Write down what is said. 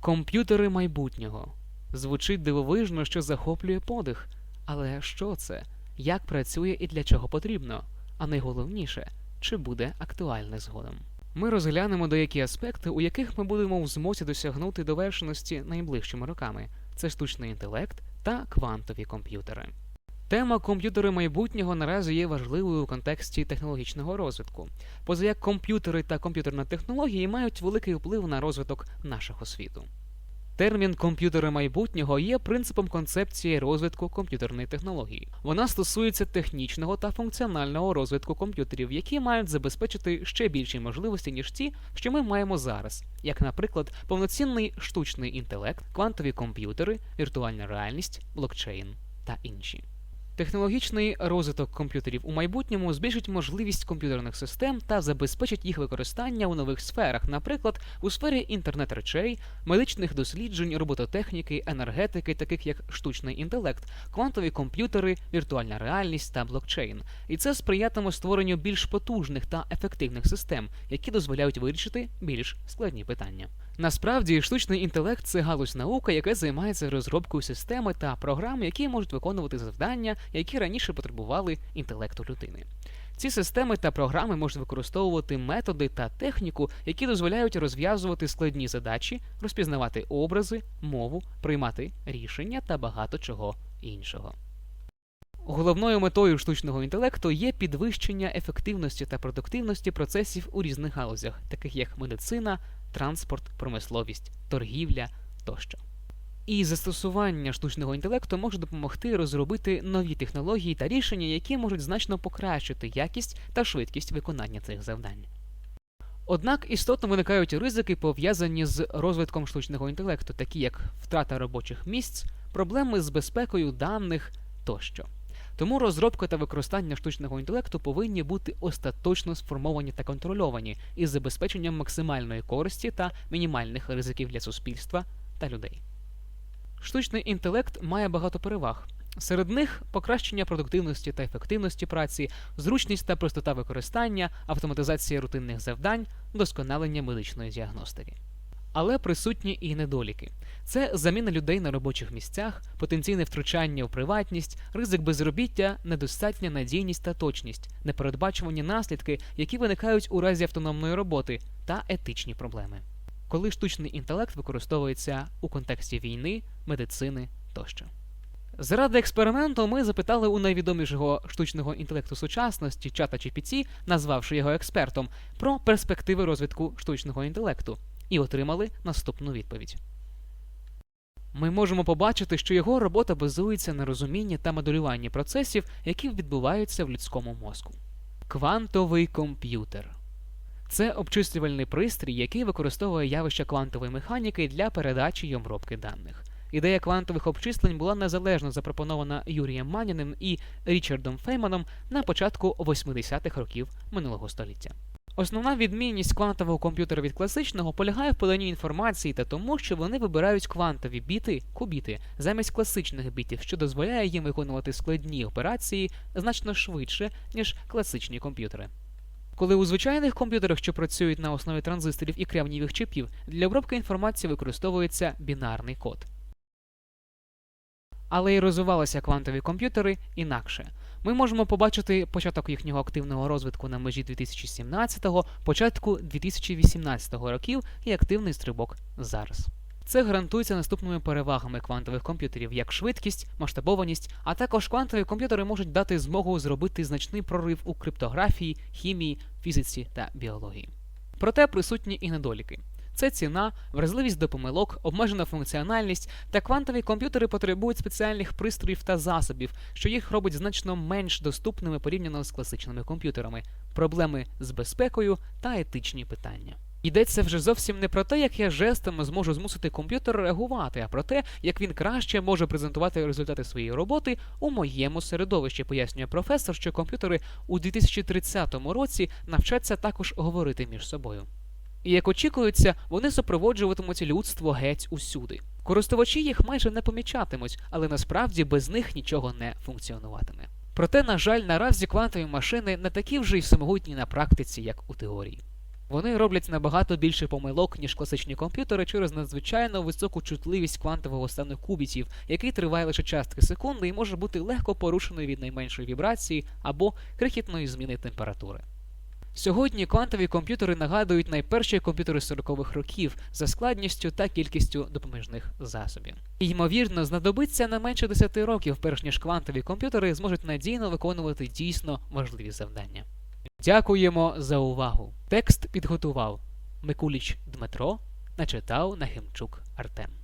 Комп'ютери майбутнього. Звучить дивовижно, що захоплює подих. Але що це? Як працює і для чого потрібно? А найголовніше, чи буде актуальне згодом? Ми розглянемо деякі аспекти, у яких ми будемо в змозі досягнути довершеності найближчими роками: це штучний інтелект та квантові комп'ютери. Тема комп'ютери майбутнього наразі є важливою у контексті технологічного розвитку, поза як комп'ютери та комп'ютерні технології мають великий вплив на розвиток нашого світу. Термін комп'ютери майбутнього є принципом концепції розвитку комп'ютерної технології. Вона стосується технічного та функціонального розвитку комп'ютерів, які мають забезпечити ще більші можливості, ніж ті, що ми маємо зараз, як, наприклад, повноцінний штучний інтелект, квантові комп'ютери, віртуальна реальність, блокчейн та інші. Технологічний розвиток комп'ютерів у майбутньому збільшить можливість комп'ютерних систем та забезпечить їх використання у нових сферах, наприклад, у сфері інтернет речей, медичних досліджень, робототехніки, енергетики, таких як штучний інтелект, квантові комп'ютери, віртуальна реальність та блокчейн. І це сприятиме створенню більш потужних та ефективних систем, які дозволяють вирішити більш складні питання. Насправді, штучний інтелект це галузь науки, яка займається розробкою системи та програм, які можуть виконувати завдання, які раніше потребували інтелекту людини. Ці системи та програми можуть використовувати методи та техніку, які дозволяють розв'язувати складні задачі, розпізнавати образи, мову, приймати рішення та багато чого іншого. Головною метою штучного інтелекту є підвищення ефективності та продуктивності процесів у різних галузях, таких як медицина, транспорт, промисловість, торгівля тощо. І застосування штучного інтелекту може допомогти розробити нові технології та рішення, які можуть значно покращити якість та швидкість виконання цих завдань. Однак істотно виникають ризики, пов'язані з розвитком штучного інтелекту, такі як втрата робочих місць, проблеми з безпекою даних тощо. Тому розробка та використання штучного інтелекту повинні бути остаточно сформовані та контрольовані із забезпеченням максимальної користі та мінімальних ризиків для суспільства та людей. Штучний інтелект має багато переваг. Серед них покращення продуктивності та ефективності праці, зручність та простота використання, автоматизація рутинних завдань, вдосконалення медичної діагностики. Але присутні і недоліки: це заміна людей на робочих місцях, потенційне втручання в приватність, ризик безробіття, недостатня надійність та точність, непередбачувані наслідки, які виникають у разі автономної роботи, та етичні проблеми. Коли штучний інтелект використовується у контексті війни, медицини тощо. Заради експерименту ми запитали у найвідомішого штучного інтелекту сучасності чата GPT, назвавши його експертом, про перспективи розвитку штучного інтелекту, і отримали наступну відповідь. Ми можемо побачити, що його робота базується на розумінні та моделюванні процесів, які відбуваються в людському мозку. Квантовий комп'ютер це обчислювальний пристрій, який використовує явища квантової механіки для передачі й обробки даних. Ідея квантових обчислень була незалежно запропонована Юрієм Маніним і Річардом Фейманом на початку 80-х років минулого століття. Основна відмінність квантового комп'ютера від класичного полягає в поданні інформації та тому, що вони вибирають квантові біти, кубіти, замість класичних бітів, що дозволяє їм виконувати складні операції значно швидше, ніж класичні комп'ютери. Коли у звичайних комп'ютерах, що працюють на основі транзисторів і кремнієвих чипів, для обробки інформації використовується бінарний код. Але й розвивалися квантові комп'ютери інакше. Ми можемо побачити початок їхнього активного розвитку на межі 2017-го, початку 2018 років і активний стрибок зараз. Це гарантується наступними перевагами квантових комп'ютерів, як швидкість, масштабованість, а також квантові комп'ютери можуть дати змогу зробити значний прорив у криптографії, хімії, фізиці та біології. Проте присутні і недоліки. Це ціна, вразливість до помилок, обмежена функціональність, та квантові комп'ютери потребують спеціальних пристроїв та засобів, що їх робить значно менш доступними порівняно з класичними комп'ютерами, проблеми з безпекою та етичні питання. Йдеться вже зовсім не про те, як я жестами зможу змусити комп'ютер реагувати, а про те, як він краще може презентувати результати своєї роботи у моєму середовищі, пояснює професор, що комп'ютери у 2030 році навчаться також говорити між собою. І як очікується, вони супроводжуватимуть людство геть усюди. Користувачі їх майже не помічатимуть, але насправді без них нічого не функціонуватиме. Проте, на жаль, наразі квантові машини не такі вже й самогутні на практиці, як у теорії. Вони роблять набагато більше помилок, ніж класичні комп'ютери через надзвичайно високу чутливість квантового стану кубітів, який триває лише частки секунди і може бути легко порушений від найменшої вібрації або крихітної зміни температури. Сьогодні квантові комп'ютери нагадують найперші комп'ютери 40-х років за складністю та кількістю допоміжних засобів. І, ймовірно, знадобиться не менше 10 років, перш ніж квантові комп'ютери зможуть надійно виконувати дійсно важливі завдання. Дякуємо за увагу. Текст підготував Микуліч Дмитро, начитав Нахимчук Артем.